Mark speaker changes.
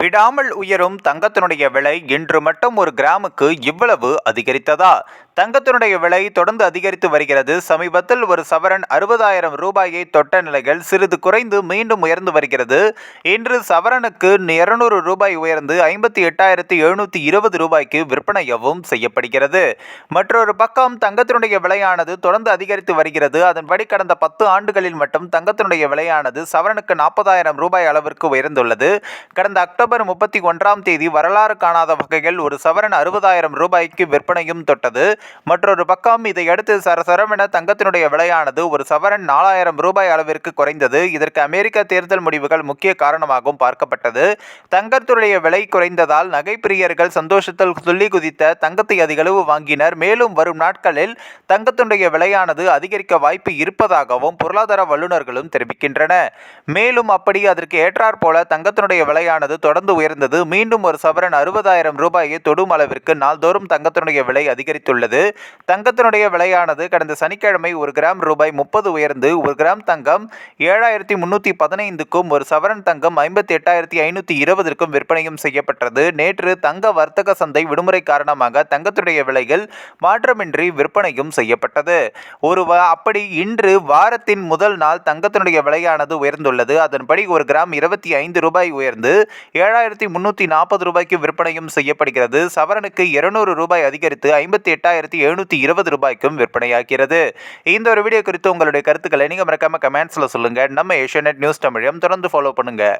Speaker 1: விடாமல் உயரும் தங்கத்தினுடைய விலை இன்று மட்டும் ஒரு கிராமுக்கு இவ்வளவு அதிகரித்ததா? தங்கத்தினுடைய விலை தொடர்ந்து அதிகரித்து வருகிறது. சமீபத்தில் ஒரு சவரன் அறுபதாயிரம் ரூபாயை தொட்ட நிலைகள் சிறிது குறைந்து மீண்டும் உயர்ந்து வருகிறது. இன்று சவரனுக்கு இருநூறு ரூபாய் உயர்ந்து ஐம்பத்தி எட்டாயிரத்தி எழுநூற்றி இருபது ரூபாய்க்கு விற்பனையவும் செய்யப்படுகிறது. மற்றொரு பக்கம் தங்கத்தினுடைய விலையானது தொடர்ந்து அதிகரித்து வருகிறது. அதன்படி கடந்த பத்து ஆண்டுகளில் மட்டும் தங்கத்தினுடைய விலையானது சவரனுக்கு நாற்பதாயிரம் ரூபாய் அளவிற்கு உயர்ந்துள்ளது. கடந்த அக்டோபர் முப்பத்தி ஒன்றாம் தேதி வரலாறு காணாத வகையில் ஒரு சவரன் அறுபதாயிரம் ரூபாய்க்கு விற்பனையும் தொட்டது. மற்றொரு பக்கம் இதையடுத்து சரசரமென தங்கத்தினுடைய விலையானது ஒரு சவரன் நாலாயிரம் ரூபாய் அளவிற்கு குறைந்தது. இதற்கு அமெரிக்க தேர்தல் முடிவுகள் முக்கிய காரணமாகவும் பார்க்கப்பட்டது. தங்கத்துடைய விலை குறைந்ததால் நகைப்பிரியர்கள் சந்தோஷத்தில் துள்ளி குதித்த தங்கத்தை அதிகளவு வாங்கினர். மேலும் வரும் நாட்களில் தங்கத்தினுடைய விலையானது அதிகரிக்க வாய்ப்பு இருப்பதாகவும் பொருளாதார வல்லுநர்களும் தெரிவிக்கின்றன. மேலும் அப்படி அதற்கு ஏற்றாற் போல தங்கத்தினுடைய விலையானது தொடர்ந்து உயர்ந்தது. மீண்டும் ஒரு சவரன் அறுபதாயிரம் ரூபாயை தொடும் அளவிற்கு நாள்தோறும் தங்கத்தினுடைய விலை அதிகரித்துள்ளது. தங்கத்தினுடைய விலையானது கடந்த சனிக்கிழமை ஒரு கிராம் ரூபாய் முப்பது உயர்ந்து ஒரு கிராம் தங்கம் ஏழாயிரத்தி முன்னூற்றி பதினைந்துக்கும் ஒரு சவரன் தங்கம் ஐம்பத்தி எட்டாயிரத்தி ஐநூற்றி இருபதற்கும் விற்பனையும் செய்யப்பட்டது. நேற்று தங்க வர்த்தக சந்தை விடுமுறை காரணமாக தங்கத்துடைய விலைகள் மாற்றமின்றி விற்பனையும் செய்யப்பட்டது. ஒரு அப்படி இன்று வாரத்தின் முதல் நாள் தங்கத்தினுடைய விலையானது உயர்ந்துள்ளது. அதன்படி ஒரு கிராம் இருபத்தி ஐந்து ரூபாய் உயர்ந்து ஏழாயிரத்தி முன்னூற்றி நாற்பது ரூபாய்க்கு விற்பனையும் செய்யப்படுகிறது. சவரனுக்கு இருநூறு ரூபாய் அதிகரித்து ஐம்பத்தி எட்டாயிரத்தி எழுநூற்றி இருபது ரூபாய்க்கும் விற்பனையாகிறது. இந்த ஒரு வீடியோ குறித்து உங்களுடைய கருத்துக்களை நீங்கள் மறக்காம கமெண்ட்ஸில் சொல்லுங்கள் நம்ம ஏஷியநெட் நியூஸ் தமிழையும் தொடர்ந்து ஃபாலோ பண்ணுங்கள்